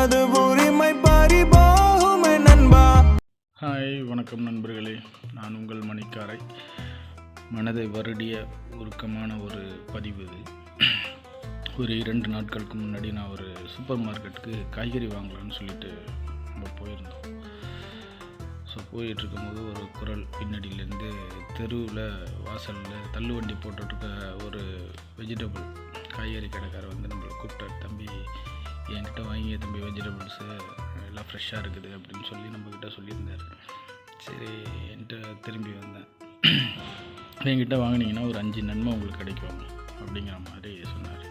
அது உரிமை பறிபோகும் நண்பா. ஹாய் வணக்கம் நண்பர்களே. நான் உங்கள் மணிக்காரை. மனதை வருடிய உருக்கமான ஒரு பதிவு இது. ஒரு இரண்டு நாட்களுக்கு முன்னாடி நான் ஒரு சூப்பர் மார்க்கெட்டுக்கு காய்கறி வாங்கலாம்னு சொல்லிட்டு நம்ம போயிருந்தோம். ஸோ போயிட்டு இருக்கும்போது ஒரு குரல் பின்னாடியிலேருந்து தெருவில் வாசலில் தள்ளுவண்டி போட்டுட்ருக்க ஒரு வெஜிடபிள் காய்கறி கடைக்காரர் வந்து நம்மளை கூப்பிட்டார். தம்பி என்கிட்ட வாங்கி தம்பி வெஜிடபிள்ஸு எல்லாம் ஃப்ரெஷ்ஷாக இருக்குது அப்படின்னு சொல்லி நம்மக்கிட்ட சொல்லியிருந்தார். சரி என்கிட்ட திரும்பி வந்தேன். என்கிட்ட வாங்கினீங்கன்னா ஒரு அஞ்சு நன்மை உங்களுக்கு கிடைக்கும் அப்படிங்கிற மாதிரி சொன்னார்.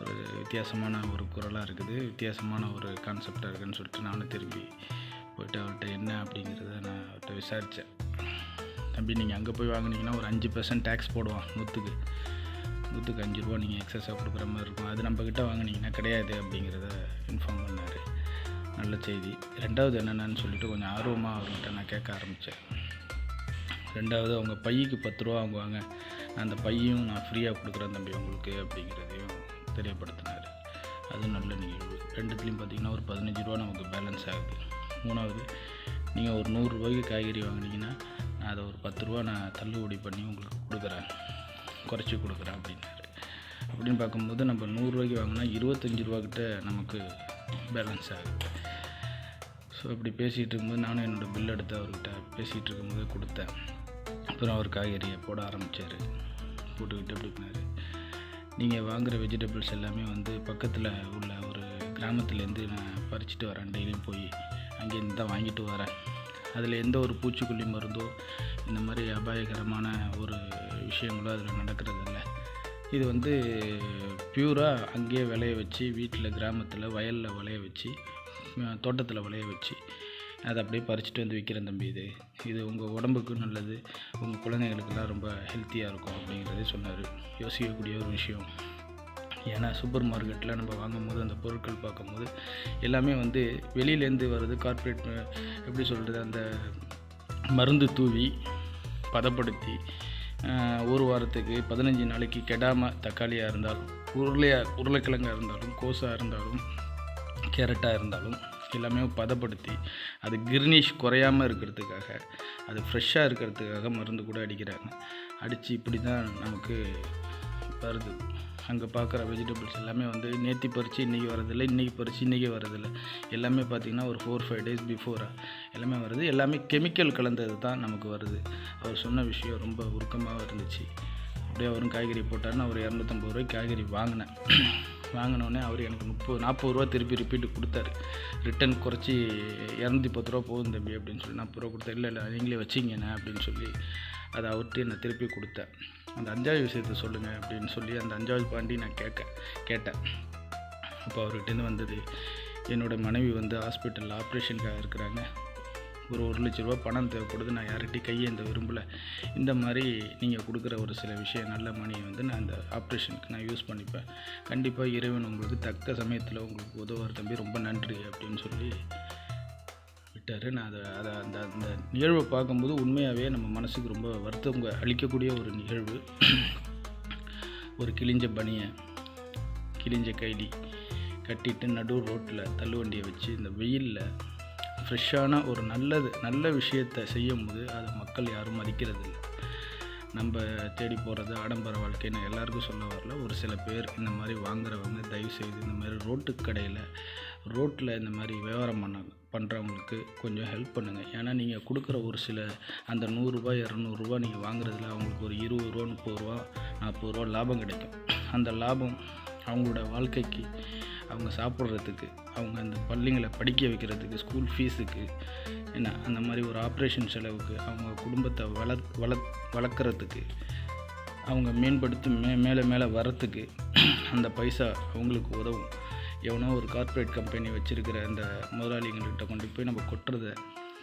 ஒரு வித்தியாசமான ஒரு குரலாக இருக்குது வித்தியாசமான ஒரு கான்செப்டாக இருக்குதுன்னு சொல்லிட்டு நானும் திரும்பி போயிட்டு அவர்கிட்ட என்ன? அப்படிங்கிறத நான் அவர்கிட்ட விசாரித்தேன் தம்பி நீங்கள் அங்கே போய் வாங்கினீங்கன்னா ஒரு அஞ்சு பர்சன்ட் டேக்ஸ் போடுவான் நூற்றுக்கு நூற்றுக்கு அஞ்சு ரூபா நீங்கள் எக்ஸஸாக கொடுக்குற மாதிரி இருக்கும். அது நம்மக்கிட்ட வாங்கினீங்கன்னா கிடையாது அப்படிங்கிறத இன்ஃபார்ம் பண்ணார். நல்ல செய்தி. ரெண்டாவது என்னென்னு சொல்லிட்டு கொஞ்சம் ஆர்வமாக அவர்கிட்ட நான் கேட்க ஆரம்பித்தேன் ரெண்டாவது அவங்க பையக்கு பத்து ரூபா வாங்குவாங்க. அந்த பையும் நான் ஃப்ரீயாக கொடுக்குறேன் தம்பி உங்களுக்கு அப்படிங்கிறதையும் தெரியப்படுத்தினார். அது நல்ல நிகழ்வு. ரெண்டுத்துலேயும் பார்த்தீங்கன்னா ஒரு பதினஞ்சு ரூபா நமக்கு பேலன்ஸ் ஆகுது. மூணாவது நீங்கள் ஒரு நூறுரூவாய்க்கு காய்கறி வாங்குனீங்கன்னா நான் அதை ஒரு பத்து ரூபா நான் தள்ளுபடி பண்ணி உங்களுக்கு கொடுக்குறேன். குறைச்சி கொடுக்குறேன் அப்படின்னாரு. அப்படின்னு பார்க்கும்போது நம்ம நூறுரூவாய்க்கு வாங்கினா இருபத்தஞ்சி ரூபாக்கிட்ட நமக்கு பேலன்ஸ் ஆகுது. ஸோ இப்படி பேசிகிட்டு இருக்கும்போது நானும் என்னோடய பில் எடுத்து அவர்கிட்ட பேசிகிட்டு இருக்கும்போது கொடுத்தேன். அப்புறம் அவர் காய்கறியை போட ஆரம்பித்தார் போட்டுக்கிட்டு அப்படினாரு நீங்கள் வாங்குகிற வெஜிடபிள்ஸ் எல்லாமே வந்து பக்கத்தில் உள்ள ஒரு கிராமத்துலேருந்து நான் பறிச்சுட்டு வரேன். டெய்லியும் போய் அங்கேருந்து தான் வாங்கிட்டு வரேன். அதில் எந்த ஒரு பூச்சிக்கொல்லி மருந்தோ இந்த மாதிரி அபாயகரமான ஒரு விஷயங்களோ அதில் நடக்கிறது இல்லை இது வந்து பியூராக அங்கேயே விளைய வச்சு வீட்டில் கிராமத்தில் வயலில் விளைய வச்சு தோட்டத்தில் விளைய வச்சு அதை அப்படியே பறிச்சுட்டு வந்து விற்கிறேன் தம்பி இது. இது உங்கள் உடம்புக்கும் நல்லது உங்கள் குழந்தைங்களுக்கெல்லாம் ரொம்ப ஹெல்த்தியாக இருக்கும் அப்படிங்கிறதே சொன்னார். யோசிக்கக்கூடிய ஒரு விஷயம். ஏன்னா சூப்பர் மார்க்கெட்டில் நம்ம வாங்கும்போது அந்த பொருட்கள் பார்க்கும்போது எல்லாமே வந்து வெளியிலேருந்து வருது கார்ப்பரேட் எப்படி சொல்கிறது அந்த மருந்து தூவி பதப்படுத்தி ஒரு வாரத்துக்கு பதினஞ்சு நாளைக்கு கெடாமல் தக்காளியாக இருந்தாலும் உருளையாக உருளைக்கிழங்காக இருந்தாலும் கோஸாக இருந்தாலும் கேரட்டாக இருந்தாலும் எல்லாமே பதப்படுத்தி அது கிர்னிஷ் குறையாமல் இருக்கிறதுக்காக அது ஃப்ரெஷ்ஷாக இருக்கிறதுக்காக மருந்து கூட அடிக்கிறாங்க. அடித்து இப்படி தான் நமக்கு வருது. அங்கே பார்க்குற வெஜிடபிள்ஸ் எல்லாமே வந்து நேற்று பறித்து இன்றைக்கி வரதில்லை இன்றைக்கி பறித்து இன்றைக்கி வரதில்லை எல்லாமே பார்த்திங்கன்னா ஒரு ஃபோர் ஃபைவ் டேஸ் பிஃபோராக எல்லாமே வருது. எல்லாமே கெமிக்கல் கலந்தது தான் நமக்கு வருது. அவர் சொன்ன விஷயம் ரொம்ப உருக்கமாக இருந்துச்சு. அப்படியே அவரும் காய்கறி போட்டாருன்னு அவர் இரநூத்தம்பது ரூபாய்க்கு காய்கறி வாங்கினேன். வாங்கினோடனே அவர் எனக்கு முப்பது நாற்பது ரூபா திருப்பி ரிப்பீட்டு கொடுத்தாரு. ரிட்டன் குறைச்சி இரநூத்தி பத்து ரூபா போதும் தம்பி அப்படின்னு சொல்லி நாற்பது ரூபா கொடுத்தேன். இல்லை இல்லை நீங்களே வச்சிங்கண்ணே அப்படின்னு சொல்லி அதை அவர்கிட்ட நான் திருப்பி கொடுத்தேன். அந்த அஞ்சாவது விஷயத்தை சொல்லுங்கள் அப்படின்னு சொல்லி அந்த அஞ்சாவது பாண்டி நான் கேட்க கேட்டேன். அப்போ அவர்கிட்டேருந்து வந்தது என்னோடய மனைவி வந்து ஹாஸ்பிட்டலில் ஆப்ரேஷனுக்காக இருக்கிறாங்க. ஒரு ஒரு லட்ச ரூபா பணம் தேவைப்படுது. நான் யார்கிட்டையும் கையேந்த விரும்பலை. இந்த மாதிரி நீங்கள் கொடுக்குற ஒரு சில விஷயம் நல்ல மணியை வந்து நான் அந்த ஆப்ரேஷனுக்கு நான் யூஸ் பண்ணிப்பேன். கண்டிப்பாக இறைவன் உங்களுக்கு தக்க சமயத்தில் உங்களுக்கு உதவுற தம்பி. ரொம்ப நன்றி அப்படின்னு சொல்லி விட்டார். நான் அதை அதை அந்த அந்த நிகழ்வை பார்க்கும்போது உண்மையாகவே நம்ம மனசுக்கு ரொம்ப வருத்தம் அளிக்கக்கூடிய ஒரு நிகழ்வு. ஒரு கிழிஞ்ச பனியை கிழிஞ்ச கைலி கட்டிட்டு நடு ரோட்டில் தள்ளுவண்டியை வச்சு இந்த வெயிலில் ஃப்ரெஷ்ஷான ஒரு நல்லது நல்ல விஷயத்தை செய்யும்போது அதை மக்கள் யாரும் மதிக்கிறது இல்லை நம்ம தேடி போகிறது ஆடம்பர வாழ்க்கைன்னு எல்லாருக்கும் சொல்ல வரல. ஒரு சில பேர் இந்த மாதிரி வாங்குறவங்க தயவு செய்து இந்த மாதிரி ரோட்டு கடையில் ரோட்டில் இந்த மாதிரி வியாபாரம் பண்ண பண்ணுறவங்களுக்கு கொஞ்சம் ஹெல்ப் பண்ணுங்கள் ஏன்னா நீங்கள் கொடுக்குற ஒரு சில அந்த நூறுரூபா இரநூறுபா நீங்கள் வாங்குறதுல அவங்களுக்கு ஒரு இருபது ரூபா முப்பது ரூபா நாற்பது ரூபா லாபம் கிடைக்கும். அந்த லாபம் அவங்களோட வாழ்க்கைக்கு அவங்க சாப்பிட்றதுக்கு அவங்க அந்த பள்ளிங்களை படிக்க வைக்கிறதுக்கு ஸ்கூல் ஃபீஸுக்கு என்ன அந்த மாதிரி ஒரு ஆப்ரேஷன் செலவுக்கு அவங்க குடும்பத்தை வள வள வளர்க்குறதுக்கு அவங்க மேம்படுத்தி மே மேலே மேலே வரத்துக்கு அந்த பைசா அவங்களுக்கு உதவும். எவனோ ஒரு கார்ப்பரேட் கம்பெனி வச்சுருக்கிற அந்த முதலாளிங்கள்கிட்ட கொண்டு போய் நம்ம கொட்டுறத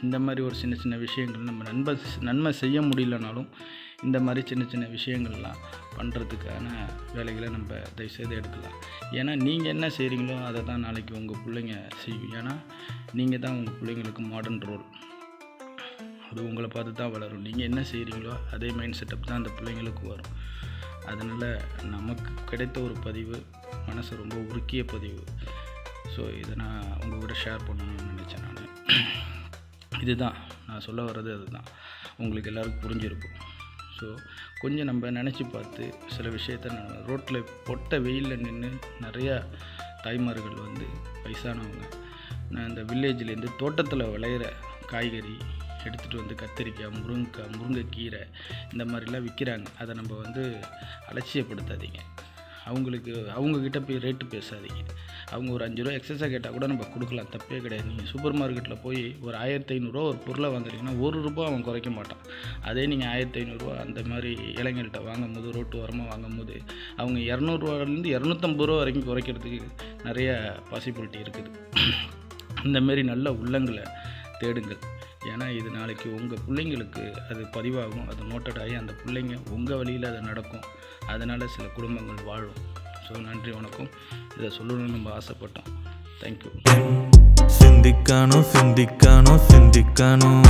இந்த மாதிரி ஒரு சின்ன சின்ன விஷயங்கள் நம்ம நன்மை நன்மை செய்ய முடியலனாலும் இந்த மாதிரி சின்ன சின்ன விஷயங்கள்லாம் பண்ணுறதுக்கான வேலைகளை நம்ம தயவுசெய்து எடுக்கலாம். ஏன்னா நீங்கள் என்ன செய்கிறீங்களோ அதை தான் நாளைக்கு உங்கள் பிள்ளைங்க செய்யும். ஏன்னா நீங்கள் தான் உங்கள் பிள்ளைங்களுக்கு மாடர்ன் ரோல் அது உங்களை பார்த்து தான் வளரும். நீங்கள் என்ன செய்கிறீங்களோ அதே மைண்ட் செட்டப் தான் அந்த பிள்ளைங்களுக்கு வரும். அதனால் நமக்கு கிடைத்த ஒரு பதிவு மனசு ரொம்ப உருக்கிய பதிவு. ஸோ இதை நான் உங்கள் கூட ஷேர் பண்ணணும்னு நினச்சேன் நான். இதுதான். நான் சொல்ல வர்றது அதுதான். உங்களுக்கு எல்லாருக்கும் புரிஞ்சிருக்கும். ஸோ கொஞ்சம் நம்ம நினச்சி பார்த்து சில விஷயத்த ரோட்டில் பொட்ட வெயிலில் நின்று நிறையா தாய்மார்கள் வந்து வயசானவங்க நான் இந்த வில்லேஜ்லேருந்து தோட்டத்தில் விளையிற காய்கறி எடுத்துகிட்டு வந்து கத்திரிக்காய் முருங்கைக்காய் முருங்கைக்கீரை இந்த மாதிரிலாம் விற்கிறாங்க அதை நம்ம வந்து அலட்சியப்படுத்தாதீங்க. அவங்களுக்கு அவங்கக்கிட்ட போய் ரேட்டு பேசாதீங்க. அவங்க ஒரு அஞ்சு ரூபா எக்ஸஸாக கேட்டால் கூட நம்ம கொடுக்கலாம். தப்பே கிடையாது. நீங்கள் சூப்பர் மார்க்கெட்டில் போய் ஒரு ஆயிரத்தி ஐநூறுரூவா ஒரு பொருளை வாங்குறீங்கன்னா ஒரு ரூபா அவன் குறைக்க மாட்டான். அதே நீங்கள் ஆயிரத்தி ஐநூறுரூவா அந்த மாதிரி இளைஞர்கள்ட்ட வாங்கும்போது ரோட்டு ஓரமாக வாங்கும்போது அவங்க இரநூறுவாலேருந்து இரநூத்தம்பது ரூபா வரைக்கும் குறைக்கிறதுக்கு நிறைய பாசிபிலிட்டி இருக்குது. இந்த மாரி நல்ல உள்ளங்களை தேடுங்கள். ஏன்னா இது நாளைக்கு உங்கள் பிள்ளைங்களுக்கு அது பதிவாகும். அது நோட்டட் ஆகி அந்த பிள்ளைங்க உங்கள் வழியில் அது நடக்கும். அதனால் சில குடும்பங்கள் வாழும். ஸோ நன்றி வணக்கம். இதை சொல்லணும்னு நம்ம ஆசைப்பட்டோம். தேங்க்யூ சிந்திக்கணும் சிந்திக்கணும் சிந்திக்கணும்.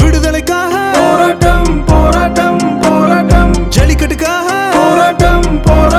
விடுதலைக்காக. போராட்டம் போராட்டம் போராட்டம். ஜல்லிக்கட்டுக்காக. போராட்டம் போராட்டம்.